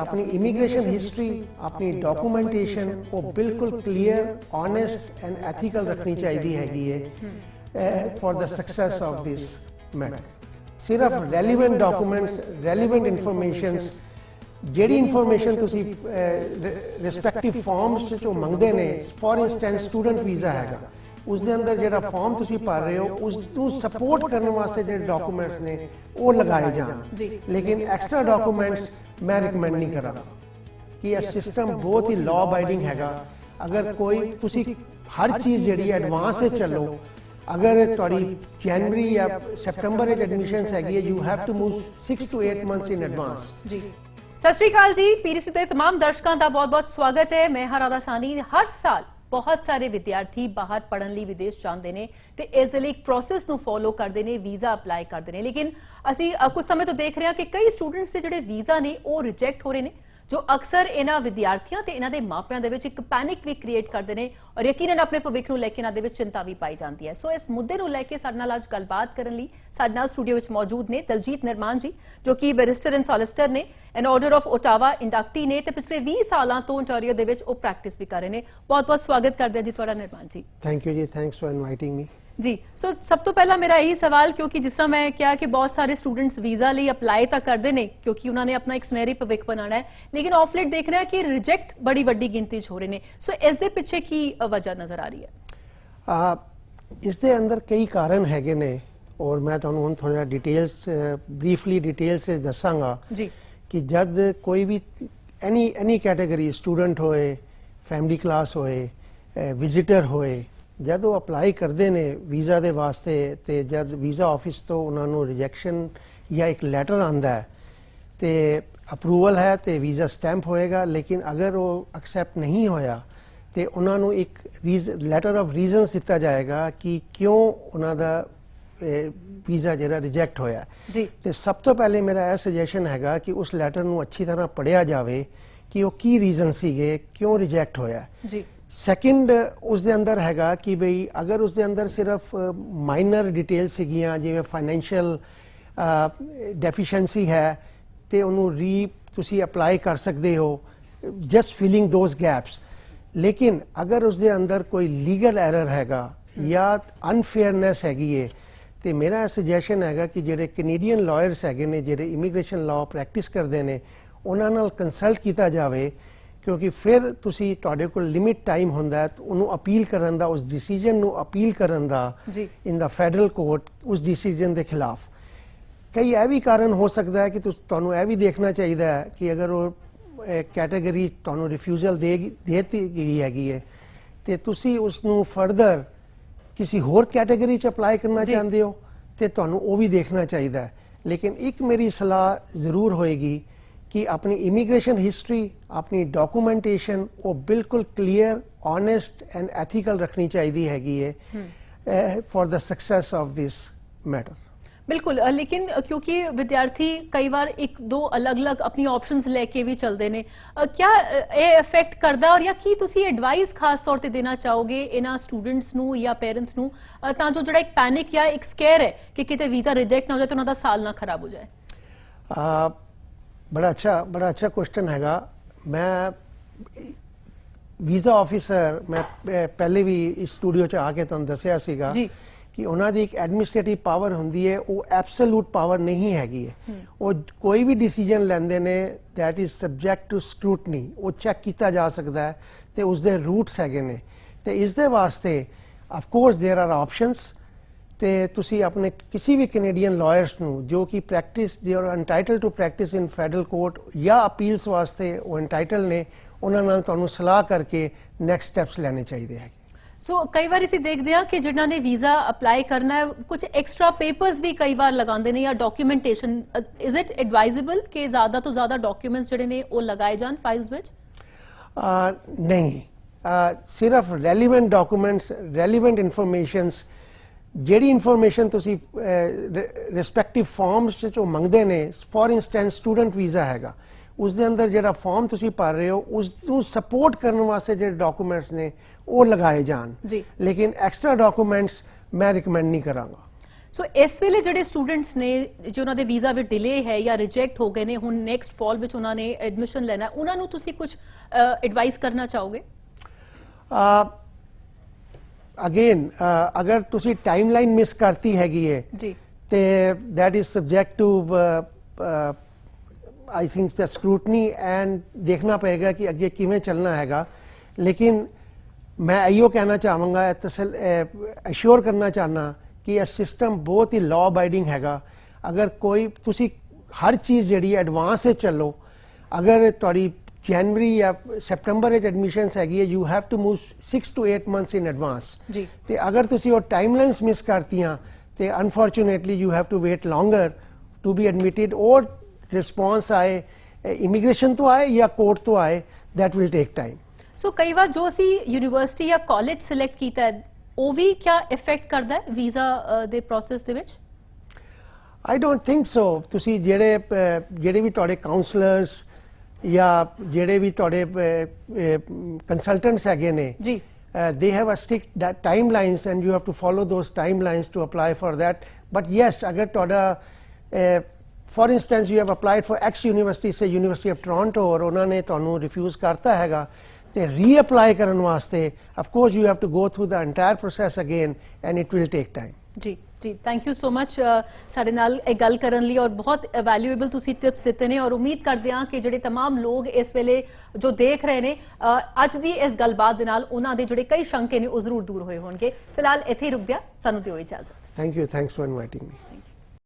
ਆਪਣੀ immigration history ਆਪਣੀ documentation ਉਹ ਬਿਲਕੁਲ ਕਲੀਅਰ ਓਨੈਸਟ ਐਂਡ ਐਥੀਕਲ ਰੱਖਣੀ ਚਾਹੀਦੀ ਹੈਗੀ ਹੈ for the success of this matter ਸਿਰਫ ਰੈਲੇਵੈਂਟ ਡਾਕੂਮੈਂਟਸ ਰੈਲੇਵੈਂਟ ਇਨਫੋਰਮੇਸ਼ਨਸ ਜਿਹੜੀ ਇਨਫੋਰਮੇਸ਼ਨ ਤੁਸੀਂ ਰਿਸਪੈਕਟਿਵ ਫਾਰਮਸ ਚੋਂ ਮੰਗਦੇ ਨੇ ਫੋਰ ਇਨਸਟੈਂਸ ਸਟੂਡੈਂਟ ਵੀਜ਼ਾ ਹੈਗਾ। ਉਸ ਦੇ ਅੰਦਰ ਜਿਹੜਾ ਫਾਰਮ ਤੁਸੀਂ ਭਰ ਰਹੇ ਹੋ ਉਸ ਨੂੰ ਸਪੋਰਟ ਕਰਨ ਵਾਸਤੇ ਜਿਹੜੇ ਡਾਕੂਮੈਂਟਸ ਨੇ ਉਹ ਲਗਾਏ ਜਾਣ। ਲੇਕਿਨ ਐਕਸਟਰਾ ਡਾਕੂਮੈਂਟਸ ਮੈਂ ਰეკਮੈਂਡ ਨਹੀਂ ਕਰਾਂਗਾ ਕਿ ਇਹ ਸਿਸਟਮ ਬਹੁਤ ਹੀ ਲਾਅ ਅਬਾਈਡਿੰਗ ਹੈਗਾ। ਅਗਰ ਕੋਈ ਤੁਸੀਂ ਹਰ ਚੀਜ਼ ਜਿਹੜੀ ਐਡਵਾਂਸ ਹੈ ਚੱਲੋ ਅਗਰ ਤੁਹਾਡੀ ਜਨਵਰੀ ਜਾਂ ਸੈਪਟੈਂਬਰ ਵਿੱਚ ਐਡਮਿਸ਼ਨਸ ਹੈਗੀ ਹੈ you have to move 6 to 8 months in advance ਜੀ। ਸਤਿ ਸ਼੍ਰੀ ਅਕਾਲ ਜੀ। ਪੀਰੀਸੀ ਤੇ तमाम ਦਰਸ਼ਕਾਂ ਦਾ ਬਹੁਤ-ਬਹੁਤ ਸਵਾਗਤ ਹੈ। ਮੈਂ ਹਰਾਦਾ ਸਾਨੀ। ਹਰ ਸਾਲ ਬਹੁਤ ਸਾਰੇ ਵਿਦਿਆਰਥੀ ਬਾਹਰ ਪੜਨ ਲਈ ਵਿਦੇਸ਼ ਜਾਂਦੇ ਨੇ ਤੇ ਇਸ ਦੇ ਲਈ ਇੱਕ ਪ੍ਰੋਸੈਸ ਨੂੰ ਫੋਲੋ ਕਰਦੇ ਨੇ ਵੀਜ਼ਾ ਅਪਲਾਈ ਕਰਦੇ ਨੇ। ਲੇਕਿਨ ਅਸੀਂ ਅ, ਕੁਝ ਸਮੇਂ ਤੋਂ ਦੇਖ ਰਹੇ ਹਾਂ ਕਿ ਕਈ ਸਟੂਡੈਂਟਸ ਦੇ ਜਿਹੜੇ ਵੀਜ਼ਾ ਨੇ ਉਹ ਰਿਜੈਕਟ ਹੋ ਰਹੇ ਨੇ। ਜੋ ਅਕਸਰ ਇਹਨਾਂ ਵਿਦਿਆਰਥੀਆਂ ਤੇ ਇਹਨਾਂ ਦੇ ਮਾਪਿਆਂ ਦੇ ਵਿੱਚ ਇੱਕ ਪੈਨਿਕ ਵੀ ਕ੍ਰੀਏਟ ਕਰਦੇ ਨੇ ਔਰ ਯਕੀਨਨ ਆਪਣੇ ਭਵਿੱਖ ਨੂੰ ਲੈ ਕੇ ਇਹਨਾਂ ਦੇ ਵਿੱਚ ਚਿੰਤਾ ਵੀ ਪਾਈ ਜਾਂਦੀ ਹੈ। ਸੋ ਇਸ ਮੁੱਦੇ ਨੂੰ ਲੈ ਕੇ ਸਾਡੇ ਨਾਲ ਅੱਜ ਗੱਲਬਾਤ ਕਰਨ ਲਈ ਸਾਡੇ ਨਾਲ ਸਟੂਡੀਓ ਵਿੱਚ ਮੌਜੂਦ ਨੇ ਦਲਜੀਤ ਨਿਰਮਾਨ ਜੀ, ਜੋ ਕਿ ਬੈਰਿਸਟਰ ਐਂਡ ਸੋਲਿਸਟਰ ਨੇ an order of Ottawa inductee ਨੇ ਤੇ ਪਿਛਲੇ 20 ਸਾਲਾਂ ਤੋਂ ontario ਦੇ ਵਿੱਚ ਉਹ ਪ੍ਰੈਕਟਿਸ ਵੀ ਕਰ ਰਹੇ ਨੇ। ਬਹੁਤ-ਬਹੁਤ ਸਵਾਗਤ ਕਰਦੇ ਹਾਂ ਜੀ ਤੁਹਾਡਾ ਨਿਰਮਾਨ ਜੀ। ਥੈਂਕ ਯੂ ਜੀ ਥੈਂਕਸ ਫॉर ਇਨਵਾਈਟਿੰਗ ਮੀ ਜੀ ਸੋ ਸਭ ਤੋਂ ਪਹਿਲਾਂ ਮੇਰਾ ਇਹੀ ਸਵਾਲ ਕਿਉਂਕਿ ਜਿਸ ਤਰ੍ਹਾਂ ਮੈਂ ਕਿਹਾ ਕਿ ਬਹੁਤ ਸਾਰੇ ਸਟੂਡੈਂਟਸ ਵੀਜ਼ਾ ਲਈ ਅਪਲਾਈ ਤਾਂ ਕਰਦੇ ਨੇ ਕਿਉਂਕਿ ਉਹਨਾਂ ਨੇ ਆਪਣਾ ਇੱਕ ਸੁਨਹਿਰੀ ਭਵਿੱਖ ਬਣਾਉਣਾ ਹੈ ਲੇਕਿਨ ਆਫ ਲੇਟ ਦੇਖ ਰਹੇ ਕਿ ਰਿਜੈਕਟ ਬੜੀ ਵੱਡੀ ਗਿਣਤੀ 'ਚ ਹੋ ਰਹੇ ਨੇ। ਸੋ ਇਸ ਦੇ ਪਿੱਛੇ ਕੀ ਵਜ੍ਹਾ ਨਜ਼ਰ ਆ ਰਹੀ ਹੈ? ਆ ਇਸ ਦੇ ਅੰਦਰ ਕਈ ਕਾਰਨ ਹੈਗੇ ਨੇ ਔਰ ਮੈਂ ਤੁਹਾਨੂੰ ਹੁਣ ਥੋੜਾ ਡਿਟੇਲਸ ਬਰੀਫਲੀ ਡਿਟੇਲਸ ਵਿੱਚ ਦੱਸਾਂਗਾ ਜੀ। ਕਿ ਜਦ ਕੋਈ ਵੀ ਐਨੀ ਐਨੀ ਕੈਟਾਗਰੀ ਸਟੂਡੈਂਟ ਹੋਏ ਫੈਮਿਲੀ ਕਲਾਸ ਹੋਏ ਵਿਜ਼ਿਟਰ ਹੋਏ ਜਦ ਉਹ ਅਪਲਾਈ ਕਰਦੇ ਨੇ ਵੀਜ਼ਾ ਦੇ ਵਾਸਤੇ ਤੇ ਜਦ ਵੀਜ਼ਾ ਆਫਿਸ ਤੋਂ ਉਹਨਾਂ ਨੂੰ ਰਿਜੈਕਸ਼ਨ ਜਾਂ ਇੱਕ ਲੈਟਰ ਆਂਦਾ ਹੈ ਤੇ ਅਪਰੂਵਲ ਹੈ ਤੇ ਵੀਜ਼ਾ ਸਟੈਂਪ ਹੋਏਗਾ ਲੇਕਿਨ ਅਗਰ ਉਹ ਐਕਸੈਪਟ ਨਹੀਂ ਹੋਇਆ ਤੇ ਉਹਨਾਂ ਨੂੰ ਇੱਕ ਲੈਟਰ ਆਫ ਰੀਜ਼ਨਸ ਦਿੱਤਾ ਜਾਏਗਾ ਕਿ ਕਿਉਂ ਉਹਨਾਂ ਦਾ ਵੀਜ਼ਾ ਜਿਹੜਾ ਰਿਜੈਕਟ ਹੋਇਆ ਜੀ। ਤੇ ਸਭ ਤੋਂ ਪਹਿਲੇ ਮੇਰਾ ਇਹ ਸੁਜੈਸ਼ਨ ਹੈਗਾ ਕਿ ਉਸ ਲੈਟਰ ਨੂੰ ਅੱਛੀ ਤਰ੍ਹਾਂ ਪੜਿਆ ਜਾਵੇ ਕਿ ਉਹ ਕੀ ਰੀਜ਼ਨ ਸੀਗੇ ਕਿਉਂ ਰਿਜੈਕਟ ਹੋਇਆ ਜੀ। ਸੈਕਿੰਡ ਉਸ ਦੇ ਅੰਦਰ ਹੈਗਾ ਕਿ ਬਈ ਅਗਰ ਉਸ ਦੇ ਅੰਦਰ ਸਿਰਫ ਮਾਈਨਰ ਡਿਟੇਲ ਸੀਗੀਆਂ ਜਿਵੇਂ ਫਾਈਨੈਂਸ਼ੀਅਲ ਡੈਫੀਸ਼ੀਐਂਸੀ ਹੈ ਤੇ ਉਹਨੂੰ ਰੀ ਤੁਸੀਂ ਅਪਲਾਈ ਕਰ ਸਕਦੇ ਹੋ ਜਸਟ ਫਿਲਿੰਗ ਦੋਸ ਗੈਪਸ ਲੇਕਿਨ ਅਗਰ ਉਸ ਦੇ ਅੰਦਰ ਕੋਈ ਲੀਗਲ ਐਰਰ ਹੈਗਾ ਜਾਂ ਅਨਫੇਅਰਨੈਸ ਹੈਗੀ ਹੈ ਤੇ ਮੇਰਾ ਸੁਜੈਸ਼ਨ ਹੈਗਾ ਕਿ ਜਿਹੜੇ ਕੈਨੇਡੀਅਨ ਲਾਇਰਸ ਹੈਗੇ ਨੇ ਜਿਹੜੇ ਇਮੀਗ੍ਰੇਸ਼ਨ ਲਾਅ ਪ੍ਰੈਕਟਿਸ ਕਰਦੇ ਨੇ ਉਹਨਾਂ ਨਾਲ ਕੰਸਲਟ ਕੀਤਾ ਜਾਵੇ ਕਿਉਂਕਿ ਫਿਰ ਤੁਸੀਂ ਤੁਹਾਡੇ ਕੋਲ ਲਿਮਿਟ ਟਾਈਮ ਹੁੰਦਾ ਹੈ ਤਾਂ ਉਹਨੂੰ ਅਪੀਲ ਕਰਨ ਦਾ ਉਸ ਡਿਸੀਜਨ ਨੂੰ ਅਪੀਲ ਕਰਨ ਦਾ ਜੀ। ਇਨ ਦਾ ਫੈਡਰਲ ਕੋਰਟ ਉਸ ਡਿਸੀਜਨ ਦੇ ਖਿਲਾਫ ਕਈ ਇਹ ਵੀ ਕਾਰਨ ਹੋ ਸਕਦਾ ਹੈ ਕਿ ਤੁਸ- ਤੁਹਾਨੂੰ ਇਹ ਵੀ ਦੇਖਣਾ ਚਾਹੀਦਾ ਹੈ ਕਿ ਅਗਰ ਉਹ ਕੈਟਾਗਰੀ ਤੁਹਾਨੂੰ ਰਿਫਿਊਜ਼ਲ ਦੇ ਦੇਤੀ ਗਈ ਹੈਗੀ ਹੈ ਤੇ ਤੁਸੀਂ ਉਸ ਨੂੰ ਫਰਦਰ ਕਿਸੇ ਹੋਰ ਕੈਟਾਗਰੀ ਚ ਅਪਲਾਈ ਕਰਨਾ। ਚਾਹੁੰਦੇ ਹੋ ਤੇ ਤੁਹਾਨੂੰ ਉਹ ਵੀ ਦੇਖਣਾ ਚਾਹੀਦਾ ਹੈ ਲੇਕਿਨ ਇੱਕ ਮੇਰੀ ਸਲਾਹ ਜ਼ਰੂਰ ਹੋਏਗੀ ਕਿ ਆਪਣੀ ਇਮੀਗ੍ਰੇਸ਼ਨ ਹਿਸਟਰੀ ਆਪਣੀ ਡਾਕੂਮੈਂਟੇਸ਼ਨ ਉਹ ਬਿਲਕੁਲ ਕਲੀਅਰ ਓਨੈਸਟ ਐਂਡ ਐਥੀਕਲ ਰੱਖਣੀ ਚਾਹੀਦੀ ਹੈਗੀ ਹੈ for the success of this matter ਬਿਲਕੁਲ ਲੇਕਿਨ ਕਿਉਂਕਿ ਵਿਦਿਆਰਥੀ ਕਈ ਵਾਰ ਇੱਕ ਦੋ ਅਲੱਗ-ਅਲੱਗ ਆਪਣੀ ਆਪਸ਼ਨਸ ਲੈ ਕੇ ਵੀ ਚੱਲਦੇ ਨੇ ਅ, ਇਹ ਇਫੈਕਟ ਕਰਦਾ ਔਰ ਜਾਂ ਕੀ ਤੁਸੀਂ ਐਡਵਾਈਸ ਖਾਸ ਤੌਰ ਤੇ ਦੇਣਾ ਚਾਹੋਗੇ ਇਹਨਾਂ ਸਟੂਡੈਂਟਸ ਨੂੰ ਜਾਂ ਪੇਰੈਂਟਸ ਨੂੰ ਤਾਂ ਜੋ ਜਿਹੜਾ ਇੱਕ ਪੈਨਿਕ ਜਾਂ ਇੱਕ ਸਕੇਅਰ ਹੈ ਕਿ ਕਿਤੇ ਵੀਜ਼ਾ ਰਿਜੈਕਟ ਨਾ ਹੋ ਜਾਏ ਤਾਂ ਉਹਨਾਂ ਦਾ ਸਾਲ ਨਾ ਖਰਾਬ ਹੋ ਜਾਏ ਬੜਾ ਅੱਛਾ ਬੜਾ ਅੱਛਾ ਕੁਐਸਚਨ ਹੈਗਾ ਮੈਂ ਵੀਜ਼ਾ ਆਫੀਸਰ ਮੈਂ ਪ- ਪਹਿਲੇ ਵੀ ਇਸ ਸਟੂਡੀਓ 'ਚ ਆ ਕੇ ਤੁਹਾਨੂੰ ਦੱਸਿਆ ਸੀਗਾ ਜੀ। ਕਿ ਉਹਨਾਂ ਦੀ ਇੱਕ ਐਡਮਿਨਿਸਟ੍ਰੇਟਿਵ ਪਾਵਰ ਹੁੰਦੀ ਹੈ ਉਹ ਐਬਸੋਲੂਟ ਪਾਵਰ ਨਹੀਂ ਹੈਗੀ ਹੈ ਉਹ ਕੋਈ ਵੀ ਡਿਸੀਜਨ ਲੈਂਦੇ ਨੇ that is subject to scrutiny ਉਹ ਚੈੱਕ ਕੀਤਾ ਜਾ ਸਕਦਾ ਹੈ ਤੇ ਉਸ ਦੇ ਰੂਟਸ ਹੈਗੇ ਨੇ ਤੇ ਇਸ ਦੇ ਵਾਸਤੇ of course there are options ਤੇ ਤੁਸੀਂ ਆਪਣੇ ਕਿਸੇ ਵੀ ਕੈਨੇਡੀਅਨ ਲਾਇਰਸ ਨੂੰ ਜੋ ਕਿ ਪ੍ਰੈਕਟਿਸ ਦੇ are entitled to practice in federal court ਜਾਂ ਅਪੀਲਸ ਵਾਸਤੇ ਉਹ ਐਂਟਾਈਟਲ ਨੇ ਉਹਨਾਂ ਨਾਲ ਤੁਹਾਨੂੰ ਸਲਾਹ ਕਰਕੇ ਨੈਕਸਟ ਸਟੈਪਸ ਲੈਣੇ ਚਾਹੀਦੇ ਹੈਗੇ। ਸੋ ਕਈ ਵਾਰ ਅਸੀਂ ਦੇਖਦੇ ਹਾਂ ਕਿ ਜਿਨ੍ਹਾਂ ਨੇ ਵੀਜ਼ਾ ਅਪਲਾਈ ਕਰਨਾ ਹੈ ਕੁਝ ਐਕਸਟਰਾ ਪੇਪਰਸ ਵੀ ਕਈ ਵਾਰ ਲਗਾਉਂਦੇ ਨੇ ਜਾਂ ਡਾਕੂਮੈਂਟੇਸ਼ਨ ਇਜ਼ ਇਟ ਐਡਵਾਈਜ਼ੇਬਲ ਕਿ ਜ਼ਿਆਦਾ ਤੋਂ ਜ਼ਿਆਦਾ ਡਾਕੂਮੈਂਟਸ ਜਿਹੜੇ ਨੇ ਉਹ ਲਗਾਏ ਜਾਣ ਫਾਈਲਸ ਵਿੱਚ? ਨਹੀਂ। ਸਿਰਫ ਰੈਲੇਵੈਂਟ ਡਾਕੂਮੈਂਟਸ ਰੈਲੇਵੈਂਟ ਇਨਫੋਰਮੇਸ਼ਨਸ ਜਿਹੜੀ ਇਨਫੋਰਮੇਸ਼ਨ ਤੁਸੀਂ ਰਿਸਪੈਕਟਿਵ ਫਾਰਮਸ ਚੋਂ ਮੰਗਦੇ ਨੇ ਫੋਰ ਇਨਸਟੈਂਸ ਸਟੂਡੈਂਟ ਵੀਜ਼ਾ ਹੈਗਾ ਉਸ ਦੇ ਅੰਦਰ ਜਿਹੜਾ ਫਾਰਮ ਤੁਸੀਂ ਭਰ ਰਹੇ ਹੋ ਉਸ ਨੂੰ ਸਪੋਰਟ ਕਰਨ ਵਾਸਤੇ ਜਿਹੜੇ ਡਾਕੂਮੈਂਟਸ ਨੇ ਉਹ ਲਗਾਏ ਜਾਣ। ਜੀ। ਲੇਕਿਨ ਐਕਸਟਰਾ ਡਾਕੂਮੈਂਟਸ ਮੈਂ ਰეკਮੈਂਡ ਨਹੀਂ ਕਰਾਂਗਾ। ਸੋ ਇਸ ਵੇਲੇ ਜਿਹੜੇ ਸਟੂਡੈਂਟਸ ਨੇ ਜੋ ਉਹਨਾਂ ਦੇ ਵੀਜ਼ਾ ਵਿੱਚ ਡਿਲੇ ਹੈ ਜਾਂ ਰਿਜੈਕਟ ਹੋ ਗਏ ਨੇ ਹੁਣ ਨੈਕਸਟ ਫਾਲ ਵਿੱਚ ਉਹਨਾਂ ਨੇ ਐਡਮਿਸ਼ਨ ਲੈਣਾ ਉਹਨਾਂ ਨੂੰ ਤੁਸੀਂ ਕੁਝ ਐਡਵਾਈਸ ਕਰਨਾ ਚਾਹੋਗੇ? ਅਗੇਨ ਅਗਰ ਤੁਸੀਂ ਟਾਈਮਲਾਈਨ ਮਿਸ ਕਰਤੀ ਹੈਗੀ ਹੈ ਜੀ ਤੇ that is subject to uh, uh, I think the scrutiny and ਦੇਖਣਾ ਪਏਗਾ ਕਿ ਅੱਗੇ ਕਿਵੇਂ ਚੱਲਣਾ ਹੈਗਾ ਲੇਕਿਨ ਮੈਂ ਇਹੋ ਕਹਿਣਾ ਚਾਹਾਂਗਾ ਤਸਲ ਅਸ਼ੋਰ ਕਰਨਾ ਚਾਹਨਾ ਕਿ ਇਹ ਸਿਸਟਮ ਬਹੁਤ ਹੀ ਲਾਅ ਅਬਾਈਡਿੰਗ ਹੈਗਾ ਅਗਰ ਕੋਈ ਤੁਸੀਂ ਹਰ ਚੀਜ਼ ਜਿਹੜੀ ਐਡਵਾਂਸ ਵਿੱਚ ਚੱਲੋ ਅਗਰ ਤੁਹਾਡੀ ਜਨਵਰੀ ਜਾਂ ਸੈਪਟੰਬਰ ਵਿੱਚ ਐਡਮਿਸ਼ਨਸ ਹੈਗੀ ਹੈ you have to move 6 to 8 months in advance ਜੀ ਤੇ ਅਗਰ ਤੁਸੀਂ ਉਹ ਟਾਈਮਲਾਈਨਸ ਮਿਸ ਕਰਤੀਆਂ ਤੇ unfortunately you have to wait longer to be admitted ਔਰ ਰਿਸਪੌਂਸ ਆਏ ਇਮੀਗ੍ਰੇਸ਼ਨ ਤੋਂ ਆਏ ਜਾਂ ਕੋਰਟ ਤੋਂ ਆਏ that will take time ਸੋ ਕਈ ਵਾਰ ਜੋ ਅਸੀਂ ਯੂਨੀਵਰਸਿਟੀ ਜਾਂ ਕਾਲਜ ਸਿਲੈਕਟ ਕੀਤਾ ਹੈ ਉਹ ਵੀ ਕਿਆ ਇਫੈਕਟ ਕਰਦਾ ਹੈ ਵੀਜ਼ਾ ਦੇ ਪ੍ਰੋਸੈਸ ਦੇ ਵਿੱਚ I don't think so ਤੁਸੀਂ ਜਿਹੜੇ ਜਿਹੜੇ ਵੀ ਤੁਹਾਡੇ ਕਾਉਂਸਲਰਸ ਜਾਂ ਜਿਹੜੇ ਵੀ ਤੁਹਾਡੇ ਕੰਸਲਟੈਂਟਸ ਹੈਗੇ ਨੇ ਜੀ uh, have a strict that timelines and you have to follow those timelines to apply for that but yes agar ਤੁਹਾਡਾ uh, for instance you have applied for x university say university of toronto ਔਰ ਉਹਨਾਂ ਨੇ ਤੁਹਾਨੂੰ refuse ਕਰਤਾ ਹੈਗਾ ਤੇ reapply ਕਰਨ ਵਾਸਤੇ of course you have to go through the entire process again and it will take time ਜੀ ਜੀ ਥੈਂਕ ਯੂ ਸੋ ਮਚ ਸਾਡੇ ਨਾਲ ਇਹ ਗੱਲ ਕਰਨ ਲਈ ਔਰ ਬਹੁਤ ਵੈਲਿਊਏਬਲ ਤੁਸੀਂ ਟਿਪਸ ਦਿੱਤੇ ਨੇ ਔਰ ਉਮੀਦ ਕਰਦੇ ਹਾਂ ਕਿ ਜਿਹੜੇ तमाम ਲੋਕ ਇਸ ਵੇਲੇ ਜੋ ਦੇਖ ਰਹੇ ਨੇ ਅ, ਅੱਜ ਦੀ ਇਸ ਗੱਲਬਾਤ ਦੇ ਨਾਲ ਉਹਨਾਂ ਦੇ ਜਿਹੜੇ ਕਈ ਸ਼ੰਕੇ ਨੇ ਉਹ ਜ਼ਰੂਰ ਦੂਰ ਹੋਏ ਹੋਣਗੇ ਫਿਲਹਾਲ ਇੱਥੇ ਹੀ ਰੁਕ ਗਿਆ ਸਾਨੂੰ ਦਿਓ ਇਜਾਜ਼ਤ thank you thanks for inviting me